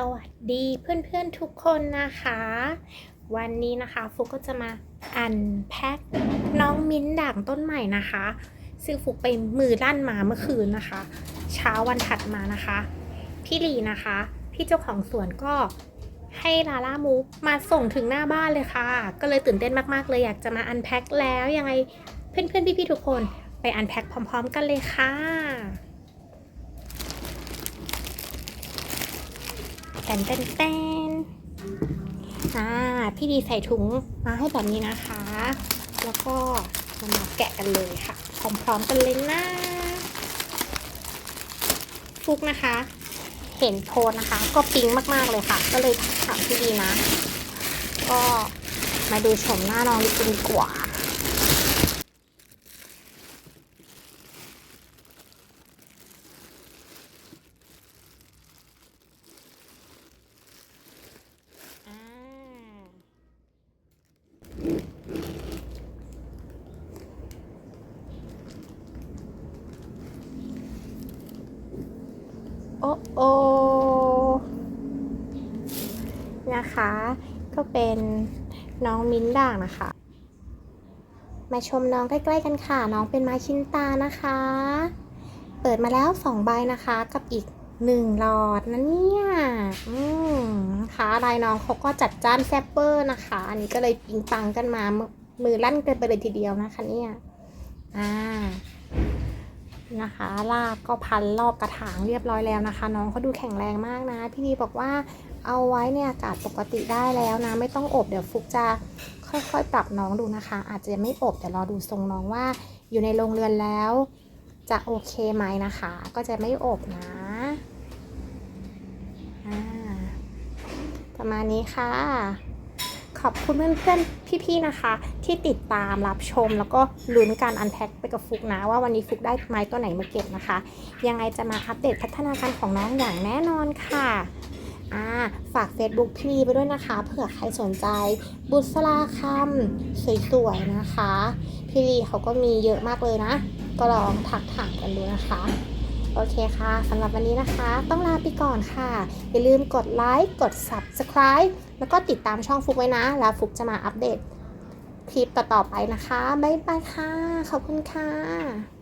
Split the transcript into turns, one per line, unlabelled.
สวัสดีเพื่อนๆทุกคนนะคะ วันนี้นะคะฟุกก็จะมาอันแพ็คน้องมิ้นด่างต้นใหม่นะคะ ซึ่งฟุกไปมือลั่นมาเมื่อคืนนะคะ เช้าวันถัดมานะคะ พี่ลีนะคะ พี่เจ้าของสวนก็ให้ลาล่ามูฟมาส่งถึงหน้าบ้านเลยค่ะ ก็เลยตื่นเต้นมากๆเลยอยากจะมาอันแพ็คแล้วยังไงเพื่อนๆพี่ๆทุกคนไปอันแพ็คพร้อม ๆ กันเลยค่ะ แตนเต้นเต้นอ่าพี่ดีใส่ถุงมาให้แบบนี้นะคะ แล้วก็เรามาแกะกันเลยค่ะพร้อมๆกันเลยนะฟุกนะคะ เห็นโพสต์นะคะ ก็ปิ๊งมากๆเลยค่ะ ก็เลยถามพี่ดีนะ ก็มาดูชมหน้าน้องดีกว่า อ่า โอ้โอนะคะ ก็เป็นน้องมิ้นด่างนะคะ มาชมน้องใกล้ๆกันค่ะ น้องเป็นไม้ชิ้นตานะคะ เปิดมาแล้ว2ใบนะคะ กับอีก1หลอดนะเนี่ย อืมนะคะลายน้องเขาก็จัดจ้านแซบเปอร์นะคะ อันนี้ก็เลยปิงปังกันมา มือมือลั่นกันไปเลยทีเดียวนะคะเนี่ย อ่า นะคะลากก็พันรอบกระถางเรียบร้อยแล้วนะคะ น้องเขาดูแข็งแรงมากนะ พี่ดีบอกว่าเอาไว้เนี่ยอากาศปกติได้แล้วนะ ไม่ต้องอบเดี๋ยวฟุกจะค่อยๆ ปรับน้องดูนะคะ อาจจะไม่อบแต่รอดูทรงน้องว่าอยู่ในโรงเรือนแล้ว จะโอเคไหมนะคะ ก็จะไม่อบนะประมาณนี้ค่ะ ขอบคุณเพื่อนๆ พี่ๆ นะคะ ที่ติดตามรับชม แล้วก็ลุ้นการอันแพ็คไปกับฟุกนะ ว่าวันนี้ฟุกได้ไม้ตัวไหนมาเก็บนะคะ ยังไงจะมาอัปเดตพัฒนาการของน้องอย่างแน่นอนค่ะฝาก Facebook พี่ลีไปด้วยนะคะ เผื่อใครสนใจบุษราคำสวยๆนะคะ พี่ลีเขาก็มีเยอะมากเลยนะ ก็ลองทักถามกันดูนะคะ โอเคค่ะสำหรับวันนี้นะคะ ต้องลาไปก่อนค่ะ อย่าลืมกดไลค์กด Subscribe แล้วก็ติดตามช่องฟุกไว้นะ แล้วฟุกจะมาอัปเดตคลิปต่อๆไปนะคะ บ๊ายบายค่ะ ขอบคุณค่ะ